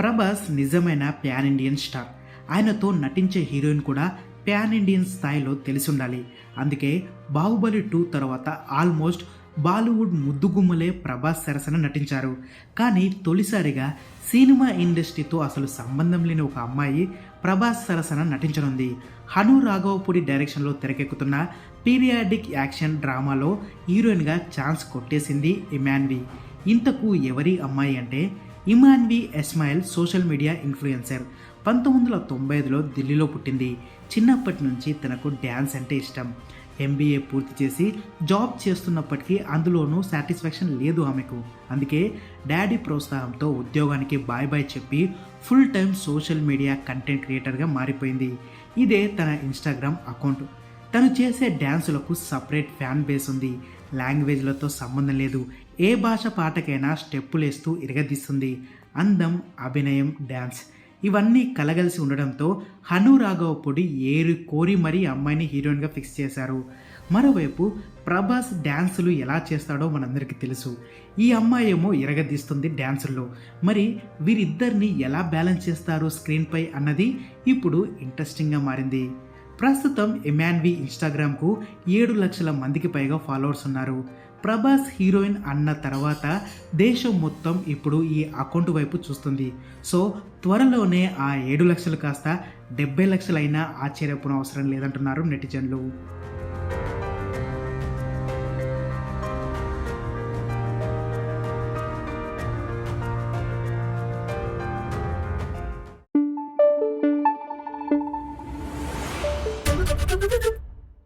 ప్రభాస్ నిజమైన pan Indian star. ఆయనతో నటించే హీరోయిన్ కూడా ప్యాన్ ఇండియన్ స్థాయిలో తెలిసి ఉండాలి. అందుకే బాహుబలి టూ తర్వాత ఆల్మోస్ట్ బాలీవుడ్ ముద్దుగుమ్మలే ప్రభాస్ సరసన నటించారు. కానీ తొలిసారిగా సినిమా ఇండస్ట్రీతో అసలు సంబంధం లేని ఒక అమ్మాయి ప్రభాస్ సరసన నటించనుంది. హను రాఘవపూడి డైరెక్షన్లో తెరకెక్కుతున్న పీరియాడిక్ యాక్షన్ డ్రామాలో హీరోయిన్గా ఛాన్స్ కొట్టేసింది ఇమాన్వి. ఇంతకు ఎవరి అమ్మాయి అంటే Imanvi Esmail social media influencer. పంతొమ్మిది వందల తొంభై ఐదులో ఢిల్లీలో పుట్టింది. చిన్నప్పటి నుంచి తనకు డ్యాన్స్ అంటే ఇష్టం. ఎంబీఏ పూర్తి చేసి జాబ్ చేస్తున్నప్పటికీ అందులోనూ సాటిస్ఫాక్షన్ లేదు ఆమెకు. అందుకే డాడీ ప్రోత్సాహంతో ఉద్యోగానికి బాయ్ బాయ్ చెప్పి full time social media content క్రియేటర్గా మారిపోయింది. ఇదే తన ఇన్స్టాగ్రామ్ అకౌంట్. తను చేసే డ్యాన్సులకు సపరేట్ ఫ్యాన్ బేస్ ఉంది. లాంగ్వేజ్లతో సంబంధం లేదు. ఏ భాష పాటకైనా స్టెప్పులేస్తూ ఇరగదీస్తుంది. అందం అభినయం డ్యాన్స్ ఇవన్నీ కలగలిసి ఉండడంతో హను రాఘవ పొడి ఏరు కోరి మరీ అమ్మాయిని హీరోయిన్గా ఫిక్స్ చేశారు. మరోవైపు ప్రభాస్ డ్యాన్సులు ఎలా చేస్తాడో మనందరికీ తెలుసు. ఈ అమ్మాయి ఏమో ఇరగదీస్తుంది డ్యాన్సుల్లో మరి వీరిద్దరిని ఎలా బ్యాలెన్స్ చేస్తారు స్క్రీన్పై అన్నది ఇప్పుడు ఇంట్రెస్టింగ్గా మారింది. ప్రస్తుతం ఎమాన్వి ఇన్స్టాగ్రామ్కు ఏడు లక్షల మందికి పైగా ఫాలోవర్స్ ఉన్నారు. ప్రభాస్ హీరోయిన్ అన్న తర్వాత దేశం మొత్తం ఇప్పుడు ఈ అకౌంట్ వైపు చూస్తుంది. సో త్వరలోనే ఆ ఏడు లక్షలు కాస్త డెబ్బై లక్షలైనా ఆశ్చర్యపోన అవసరం లేదంటున్నారు నెటిజన్లు.